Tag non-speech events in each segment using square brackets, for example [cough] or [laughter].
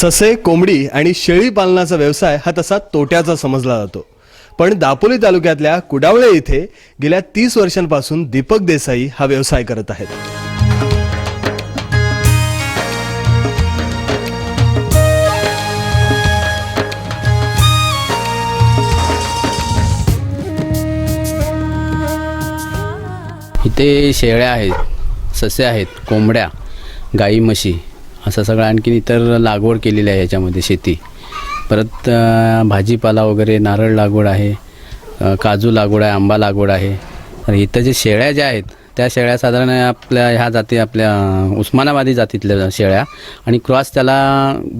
ससे कोंबडी आणि शेळी पालनाचा व्यवसाय हा तसा तोट्याचा समजला जातो. पण दापोली तालुक्यातल्या कुडावळे इथे गेल्या तीस वर्षांपासून दीपक देसाई हा व्यवसाय करत आहेत. इथे शेळ्या आहेत ससे आहेत कोंबड्या गाई म्हशी. असं सगळं आणखीन इतर लागवड केलेली आहे याच्यामध्ये शेती. परत भाजीपाला वगैरे नारळ लागवड आहे काजू लागवड आहे आंबा लागवड आहे. तर इथं जे शेळ्या ज्या आहेत त्या शेळ्या साधारण आपल्या ह्या जाती आपल्या उस्मानाबादी जातीतल्या शेळ्या आणि क्रॉस त्याला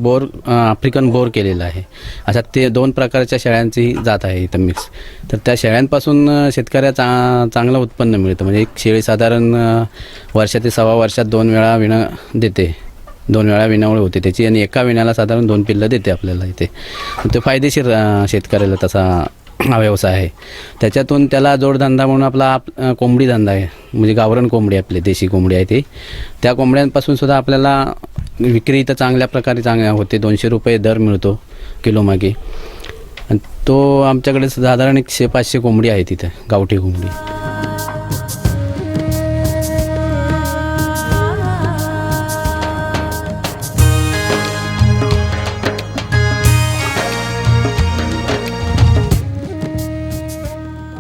बोर आफ्रिकन बोर केलेला आहे. अशा ते दोन प्रकारच्या शेळ्यांची जात आहे इथं मिक्स तर त्या शेळ्यांपासून शेतकऱ्या चा चांगलं उत्पन्न मिळतं. म्हणजे एक शेळी साधारण वर्षा ते सव्वा वर्षात दोन वेळा विणं देते. दोन वेळा विणावळ होते. त्याची आणि एका विण्याला साधारण दोन पिल्लं देते आपल्याला इथे. ते फायदेशीर शेतकऱ्याला तसा हा [clears throat] व्यवसाय आहे. त्याच्यातून त्याला जोडधंदा म्हणून आपला आप कोंबडी धंदा आहे. म्हणजे गावरण कोंबडी आपली देशी कोंबडी आहे ती. त्या कोंबड्यांपासून सुद्धा आपल्याला विक्री इथं चांगल्या प्रकारे चांगल्या होते. दोनशे रुपये दर मिळतो किलोमागे आणि तो आमच्याकडे साधारण एकशे पाचशे कोंबडी आहे तिथे गावठी कोंबडी.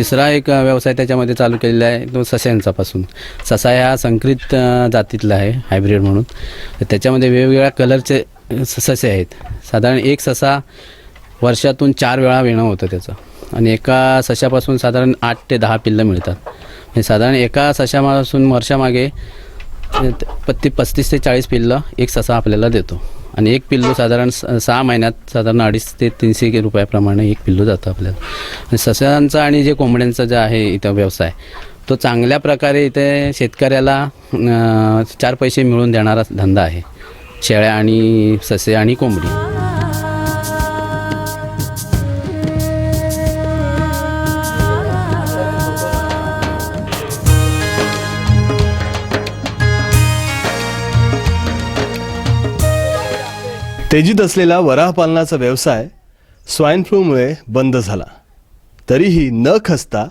तिसरा एक व्यवसाय त्याच्यामध्ये चालू केलेला आहे तो सस्यांचापासून. ससा हा संकरित जातीतला आहे हायब्रिड म्हणून. तर त्याच्यामध्ये वेगवेगळ्या कलरचे स- ससे आहेत. साधारण एक ससा वर्षातून चार वेळा वेणं होतं त्याचं. आणि एका सशापासून साधारण आठ ते दहा पिल्लं मिळतात. म्हणजे साधारण एका सशापासून वर्षामागे पत्ती पस्तीस ते चाळीस पिल्लं एक ससा आपल्याला देतो. आणि एक पिल्लू साधारण स- सहा महिन्यात साधारण अडीच ते तीनशे रुपयाप्रमाणे एक पिल्लू जातं आपल्याला. आणि सस्यांचा आणि जे कोंबड्यांचा जे आहे इथं व्यवसाय तो चांगल्या प्रकारे इथे शेतकऱ्याला चार पैसे मिळवून देणारा धंदा आहे. शेळ्या आणि ससे आणि कोंबडी. तेजीत असलेला वराहपालनाचा व्यवसाय स्वाईन फ्लूमुळे बंद झाला. तरीही न खसता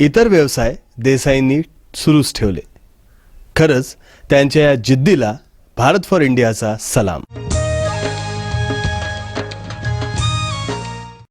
इतर व्यवसाय देसाईंनी सुरूच ठेवले. खरंच त्यांच्या या जिद्दीला भारत फॉर इंडियाचा सलाम.